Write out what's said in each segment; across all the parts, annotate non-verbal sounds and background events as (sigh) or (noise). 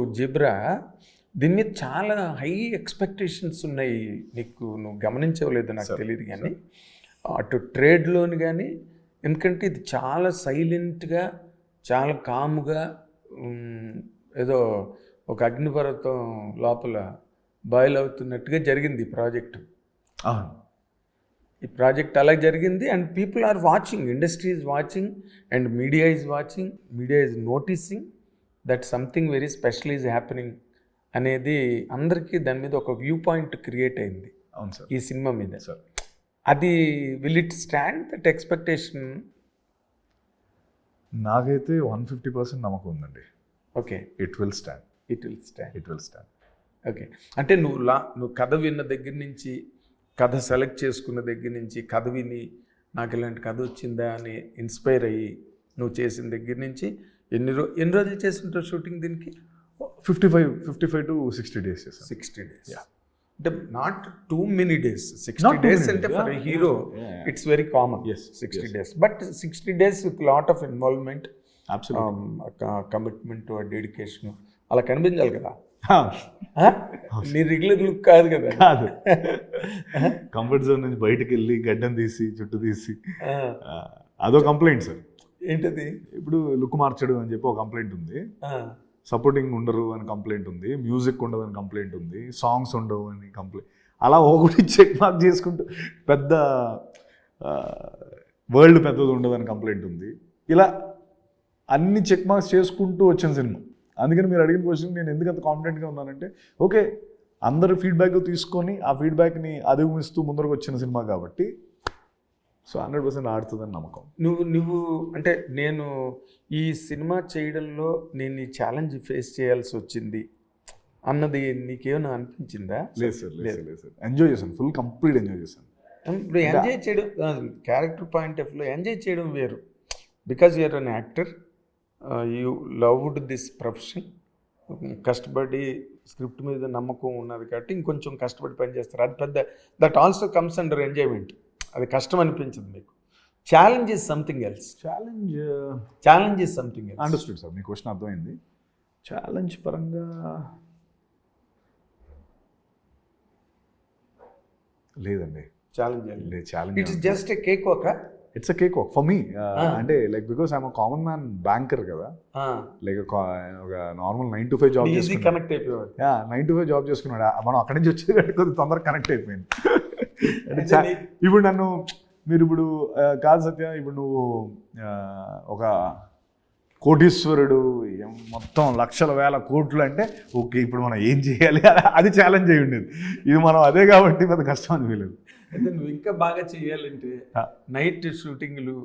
Zebra దీని మీద చాలా హై ఎక్స్పెక్టేషన్స్ ఉన్నాయి. నీకు నువ్వు గమనించవలేదు నాకు తెలియదు కానీ అటు ట్రేడ్లోని కానీ ఎందుకంటే ఇది చాలా సైలెంట్గా చాలా కాముగా ఏదో ఒక అగ్నిపర్వతం లోపల బాయిల్ అవుతున్నట్టుగా జరిగింది ఈ ప్రాజెక్టు. అవును. ఈ ప్రాజెక్ట్ అలా జరిగింది and people are watching industry is watching and media is watching media is noticing that something very special is happening అనేది అందరికీ దాని మీద ఒక వ్యూ పాయింట్ క్రియేట్ అయింది అవును సార్. ఈ సినిమా మీద. సార్. అది will it stand that expectation నాకైతే వన్ ఫిఫ్టీ పర్సెంట్ నమ్మకం ఉందండి. Okay it will stand it will stand it will stand okay అంటే నువ్వు లా నువ్వు కథ విన్న దగ్గర నుంచి కథ సెలెక్ట్ చేసుకున్న దగ్గర నుంచి కథ విని నాకు ఇలాంటి కథ వచ్చిందా అని ఇన్స్పైర్ అయ్యి నువ్వు చేసిన దగ్గర నుంచి ఎన్ని రో ఎన్ని రోజులు చేస్తుంటావు షూటింగ్ దీనికి? Fifty five fifty five to sixty days sixty days. అంటే not too many days. Sixty Not too days అంటే days. For hero. It's very common. Yes, sixty. Days. But sixty days with lot of involvement absolute commitment dedication అలా కనిపించాలి కదా. ఆ? నీ regular look కాదు కదా. కాదు. కంఫర్ట్ జోన్ నుంచి బయటకు వెళ్ళి గడ్డం తీసి చుట్టూ తీసి. అదో కంప్లైంట్ సార్. ఏంటది? ఇప్పుడు లుక్ మార్చడు అని చెప్పి ఒక కంప్లైంట్ ఉంది. సపోర్టింగ్ ఉండరు అని కంప్లైంట్ ఉంది. మ్యూజిక్ ఉండదు అని కంప్లైంట్ ఉంది. సాంగ్స్ ఉండవు అని కంప్లైంట్ అలా ఒకటి చెక్ మార్క్ చేసుకుంటూ పెద్ద వరల్డ్ పెద్దది ఉండదు అని కంప్లైంట్ ఉంది. ఇలా అన్ని చెక్ మార్క్స్ చేసుకుంటూ వచ్చిన సినిమా. అందుకని మీరు అడిగిన క్వశ్చన్ నేను ఎందుకు అంత కాన్ఫిడెంట్గా ఉన్నానంటే ఓకే అందరు ఫీడ్బ్యాక్ తీసుకొని ఆ ఫీడ్బ్యాక్ని అధిగమిస్తూ ముందరకు వచ్చిన సినిమా కాబట్టి సో హండ్రెడ్ పర్సెంట్ ఆడుతుందని నమ్మకం. నువ్వు నువ్వు అంటే నేను ఈ సినిమా చేయడంలో నేను ఈ ఛాలెంజ్ ఫేస్ చేయాల్సి వచ్చింది అన్నది నీకేమైనా అనిపించిందా? లేదు సార్ లేదు లేదు. సార్. ఎంజాయ్ చేశాను ఫుల్ కంప్లీట్ ఎంజాయ్ చేశాను. ఇప్పుడు ఎంజాయ్ చేయడం క్యారెక్టర్ పాయింట్ ఆఫ్ వ్యూలో ఎంజాయ్ చేయడం వేరు. Because you're an actor you loved this profession కష్టపడి స్క్రిప్ట్ మీద నమ్మకం ఉన్నది కాబట్టి ఇంకొంచెం కష్టపడి పనిచేస్తారు. అది పెద్ద that also comes under enjoyment అది కష్టం అనిపించదు మీకు. Challenge is something else challenge challenge is something else understood sir me question అర్థమైంది. ఛాలెంజ్ పరంగా లేదండి. ఛాలెంజ్ లేదు it's challenge just a cake ఒక it's cake walk for me. అంటే like because I'm common man banker కదా. Like ఒక normal nine to five job connect అయిపోయాడు nine to five job చేసుకున్నాడు. మనం అక్కడి నుంచి వచ్చేది కొద్దిగా తొందరగా కనెక్ట్ అయిపోయింది. ఇప్పుడు నన్ను మీరు ఇప్పుడు కాదు సత్య ఇప్పుడు నువ్వు ఒక కోటీశ్వరుడు మొత్తం లక్షల వేల కోట్లు అంటే ఓకే ఇప్పుడు మనం ఏం చేయాలి? అది ఛాలెంజ్ అయి ఉండేది. ఇది మనం అదే కాబట్టి పెద్ద కష్టం అనిపించలేదు. అయితే నువ్వు ఇంకా బాగా చేయాలంటే. నైట్ షూటింగ్లు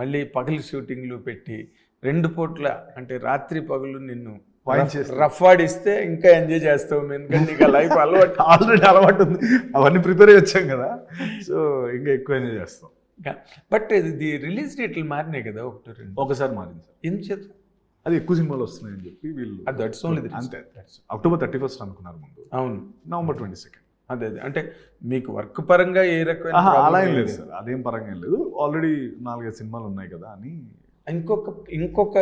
మళ్ళీ పగలు షూటింగ్లు పెట్టి రెండు పూట్ల అంటే రాత్రి పగలు నిన్ను రఫ్ ఆడిస్తే ఇంకా ఎంజాయ్ చేస్తావు ఎందుకంటే నీకు లైఫ్ అలవాటు. (laughs) ఆల్రెడీ అలవాటు ఉంది. అవన్నీ ప్రిపేర్ వచ్చాం కదా. సో ఇంకా ఎక్కువ ఎంజాయ్ చేస్తాం. బట్ ఇది రిలీజ్ డేట్లు మారినాయి కదా ఒకటి రెండు. ఒకసారి మారింది సార్. ఏం చేత అది ఎక్కువ సినిమాలు వస్తున్నాయని చెప్పి వీళ్ళు దట్స్ ఓన్లీ అంతే. అక్టోబర్ థర్టీ ఫస్ట్ అనుకున్నారు ముందు. అవును. నవంబర్ ట్వంటీ సెకండ్ అదే అదే. అంటే మీకు వర్క్ పరంగా ఏ రకమైన అలా ఏం లేదు సార్. అదేం పరంగా ఏం లేదు. ఆల్రెడీ నాలుగైదు సినిమాలు ఉన్నాయి కదా అని. ఇంకొక ఇంకొక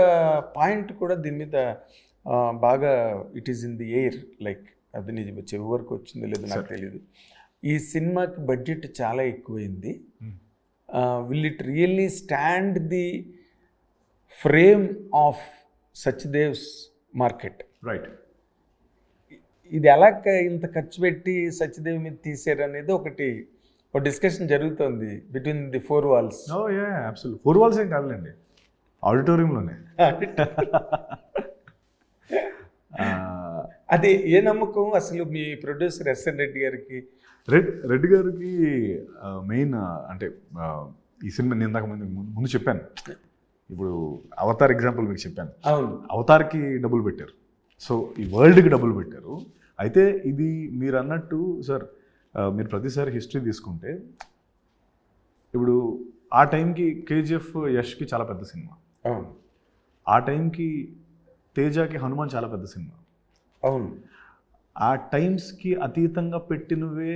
పాయింట్ కూడా దీని మీద బాగా it is in the air like అది నిజం చెవి వరకు వచ్చిందో లేదో నాకు. తెలియదు ఈ సినిమాకి బడ్జెట్ చాలా ఎక్కువైంది. Will it really stand the frame of Sachdev's market right ఇది ఎలా ఇంత ఖర్చు పెట్టి సత్యదేవ్ మీద తీసారు అనేది ఒకటి ఒక డిస్కషన్ జరుగుతుంది between the four walls four walls ఏం కాదులేండి. ఆడిటోరియంలోనే (laughs) అది ఏ నమ్మకం? అసలు మీ ప్రొడ్యూసర్ ఎస్ఎన్ రెడ్డి గారికి? రెడ్ రెడ్డి గారికి మెయిన్ అంటే ఈ సినిమా నేను ఇందాక ముందు ముందు చెప్పాను. ఇప్పుడు అవతార్ ఎగ్జాంపుల్ మీకు చెప్పాను. అవును. అవతార్కి డబ్బులు పెట్టారు. సో ఈ వరల్డ్కి డబ్బులు పెట్టారు. అయితే ఇది మీరు అన్నట్టు సార్ మీరు ప్రతిసారి హిస్టరీ తీసుకుంటే ఇప్పుడు ఆ టైంకి కేజీఎఫ్ యష్కి చాలా పెద్ద సినిమా. అవును. ఆ టైంకి తేజాకి హనుమాన్ చాలా పెద్ద సినిమా. అవును. ఆ టైమ్స్కి అతీతంగా పెట్టినవే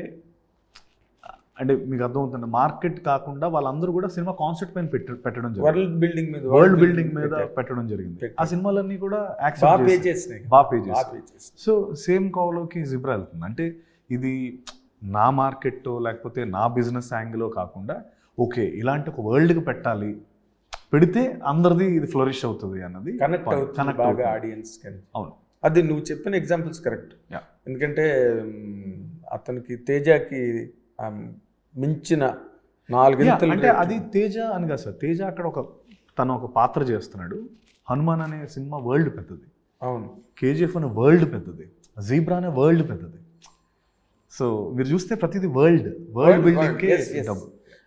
అంటే మీకు అర్థమవుతుంది మార్కెట్ కాకుండా వాళ్ళందరూ కూడా సినిమా కాన్సెప్ట్ పైన పెట్ట పెట్టడం జరిగింది. వరల్డ్ బిల్డింగ్ మీద వరల్డ్ బిల్డింగ్ మీద. పెట్టడం జరిగింది. ఆ సినిమాలన్నీ కూడా. సో సేమ్ కోవలోకి జిబ్రా వెళ్తుంది. అంటే ఇది నా మార్కెట్ లేకపోతే నా బిజినెస్ యాంగిల్ కాకుండా ఓకే ఇలాంటి ఒక వరల్డ్కి పెట్టాలి పెడితే అందరిది ఇది ఫ్లరిష్ అవుతుంది అన్నది కనెక్ట్. అవుతుంది బాగా. ఆడియన్స్ కానీ అవును. అది నువ్వు చెప్పిన ఎగ్జాంపుల్స్ కరెక్ట్. ఎందుకంటే అతనికి తేజకి మించిన నాలుగింతలు అంటే. అది తేజ అని కాదు సార్. తేజ అక్కడ ఒక తను ఒక పాత్ర చేస్తున్నాడు. హనుమాన్ అనే సినిమా వరల్డ్ పెద్దది. అవును. కేజీఎఫ్ అనే వరల్డ్ పెద్దది. జీబ్రా అనే వరల్డ్ పెద్దది. సో మీరు చూస్తే ప్రతిదీ world world building Yes, yes.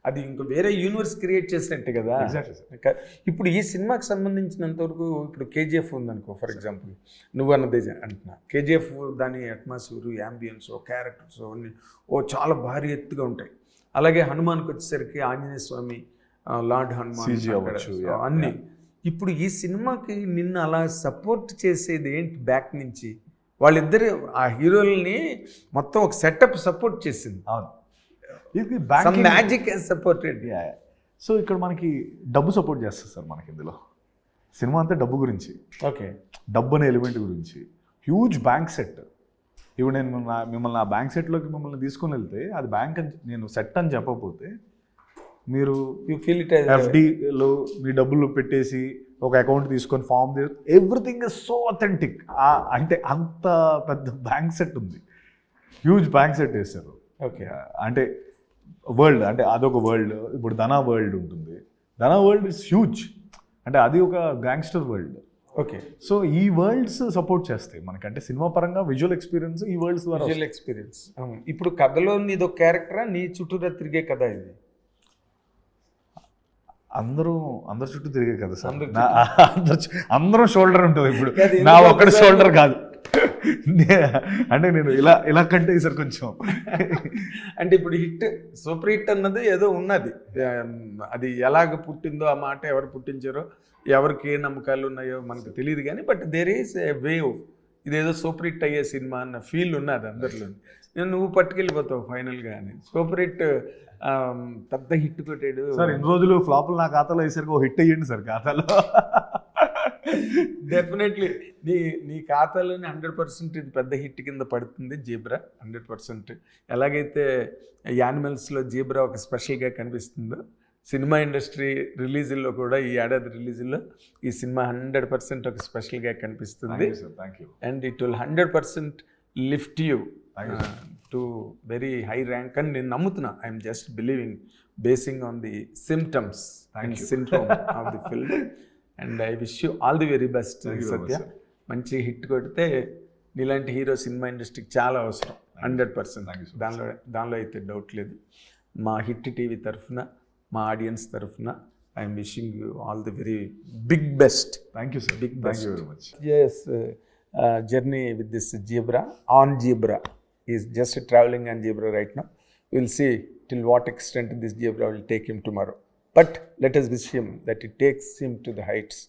అది ఇంకో వేరే యూనివర్స్ క్రియేట్ చేసినట్టే కదా. ఇప్పుడు ఈ సినిమాకి సంబంధించినంత వరకు ఇప్పుడు కేజీఎఫ్ ఉందనుకో ఫర్ ఎగ్జాంపుల్ నువ్వు అన్నదే అంటున్నా. కేజీఎఫ్ దాని అట్మాస్ఫియర్ యాంబియన్స్ క్యారెక్టర్స్ అన్ని ఓ చాలా భారీ ఎత్తుగా ఉంటాయి. అలాగే హనుమాన్కి వచ్చేసరికి ఆంజనేయ స్వామి లార్డ్ హనుమాన్ అన్ని. ఇప్పుడు ఈ సినిమాకి నిన్ను అలా సపోర్ట్ చేసేది ఏంటి బ్యాక్ నుంచి? వాళ్ళిద్దరు ఆ హీరోలని మొత్తం ఒక సెటప్ సపోర్ట్ చేసింది. అవును. ఇది మ్యాజిక్ సపోర్టెడ్ సో ఇక్కడ మనకి డబ్బు సపోర్ట్ చేస్తుంది సార్ మనకి ఇందులో. సినిమా అంతా డబ్బు గురించి. ఓకే డబ్బు అనే ఎలిమెంట్ గురించి. హ్యూజ్ బ్యాంక్ సెట్ ఇప్పుడు నేను నా- మిమ్మల్ని ఆ బ్యాంక్ సెట్లోకి మిమ్మల్ని తీసుకొని వెళ్తే అది బ్యాంక్ అని నేను సెట్ అని చెప్పకపోతే మీరు యూ ఫీల్ ఇట్ ఎఫ్డిలో మీ డబ్బులు పెట్టేసి ఒక అకౌంట్ తీసుకొని form everything is so authentic అంటే అంత పెద్ద బ్యాంక్ సెట్ ఉంది. హ్యూజ్ బ్యాంక్ సెట్ వేశారు. ఓకే అంటే వరల్డ్ అంటే అదొక వరల్డ్ ఇప్పుడు ధనా వరల్డ్ ఉంటుంది. ధనా వరల్డ్ ఇస్ హ్యూజ్ అంటే అది ఒక గ్యాంగ్స్టర్ వరల్డ్ ఓకే. సో ఈ వరల్డ్స్ సపోర్ట్ చేస్తాయి. మనకంటే సినిమా పరంగా విజువల్ ఎక్స్పీరియన్స్ ఈ వరల్డ్స్ ద్వారా విజువల్ ఎక్స్పీరియన్స్ ఇప్పుడు కథలో నీది ఒక క్యారెక్టరా నీ చుట్టూరా తిరిగే కథ ఇది. అందరూ అందరి చుట్టూ తిరిగే కదా సార్. అందరి షోల్డర్ (laughs) ఉంటుంది ఇప్పుడు. నా ఒక్కడి షోల్డర్ కాదు. అంటే నేను ఇలా ఇలా కంటే సార్ కొంచెం. అంటే ఇప్పుడు హిట్ సూపర్ హిట్ అన్నది ఏదో ఉన్నది. అది ఎలాగ పుట్టిందో ఆ మాట ఎవరు పుట్టించారో ఎవరికి ఏ నమ్మకాలు ఉన్నాయో మనకు తెలియదు కానీ but there is a wave ఇదేదో సూపర్ హిట్ అయ్యే సినిమా అన్న ఫీల్ ఉన్నది అందరిలో నేను నువ్వు పట్టుకెళ్ళిపోతావు ఫైనల్గా అని. సూపర్ హిట్ పెద్ద హిట్ కొట్టాడు. సార్ ఇన్ని రోజులు ఫ్లాపులు నా ఖాతాలో వేసరికి ఓ హిట్ అయ్యండి సార్ ఖాతాలో. డెఫినెట్లీ నీ నీ ఖాతాలోని హండ్రెడ్ పర్సెంట్ ఇది పెద్ద హిట్ కింద పడుతుంది జీబ్రా హండ్రెడ్ పర్సెంట్. ఎలాగైతే యానిమల్స్లో జీబ్రా ఒక స్పెషల్గా కనిపిస్తుందో సినిమా ఇండస్ట్రీ రిలీజుల్లో కూడా ఈ ఏడాది రిలీజుల్లో ఈ సినిమా హండ్రెడ్ పర్సెంట్ ఒక స్పెషల్గా కనిపిస్తుంది. Sir thank you and it will hundred percent lift you. To very high rank. అని నేను నమ్ముతున్నా I'm just believing basing on the symptoms and. Symptom of the (laughs) film. And I wish you all the very best Satya మంచి hit కొడితే నీలాంటి hero cinema ఇండస్ట్రీకి చాలా అవసరం. Hundred percent దానిలో దానిలో అయితే డౌట్ లేదు. మా హిట్ టీవీ తరఫున మా ఆడియన్స్ తరఫున I'm wishing you all the very big best thank you sir big best is journey with this zebra on zebra is just travelling on zebra right now will see till what extent this zebra will take him tomorrow but let us wish him that it takes him to the heights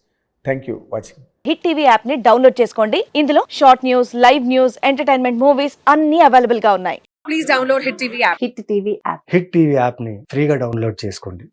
thank you watching hit TV యాప్ని download చేసుకోండి. ఇందులో short news live news entertainment movies అన్ని అవైలబుల్గా ఉన్నాయి. Please download hit TV app hit TV app hit TV యాప్ని ఫ్రీగా download చేసుకోండి.